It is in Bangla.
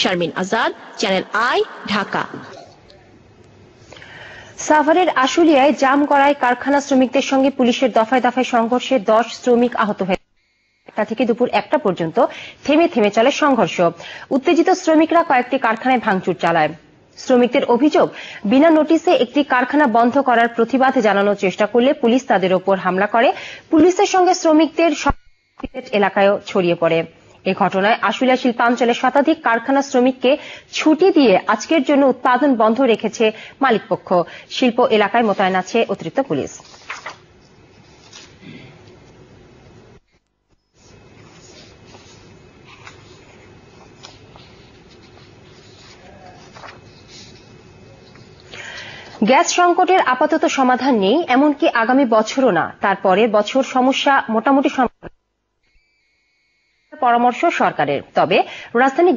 Sharmin Azad, channel i, Dhaka. সাভারের আশুলিয়ায় জাম করায় কারখানা শ্রমিকদের সঙ্গে পুলিশের দফায় দফায় সংঘর্ষে দশ শ্রমিক আহত হয়েছে থেকে দুপুর একটা পর্যন্ত থেমে থেমে চলে সংঘর্ষ। উত্তেজিত শ্রমিকরা কয়েকটি কারখানায় ভাঙচুর চালায়। শ্রমিকদের অভিযোগ, বিনা নোটিসে একটি কারখানা বন্ধ করার প্রতিবাদ জানানোর চেষ্টা করলে পুলিশ তাদের ওপর হামলা করে। পুলিশের সঙ্গে শ্রমিকদের এলাকায়ও ছড়িয়ে পড়ে। এ ঘটনায় আশুলিয়া শিল্পাঞ্চলের শতাধিক কারখানা শ্রমিককে ছুটি দিয়ে আজকের জন্য উৎপাদন বন্ধ রেখেছে মালিকপক্ষ। শিল্প এলাকায় মোতায়েন আছে অতিরিক্ত পুলিশ। গ্যাস সংকটের আপাতত সমাধান নেই, এমনকি আগামী বছরও না। তারপরে বছর সমস্যা মোটামুটি পরামর্শ সরকারের। তবে রাজধানী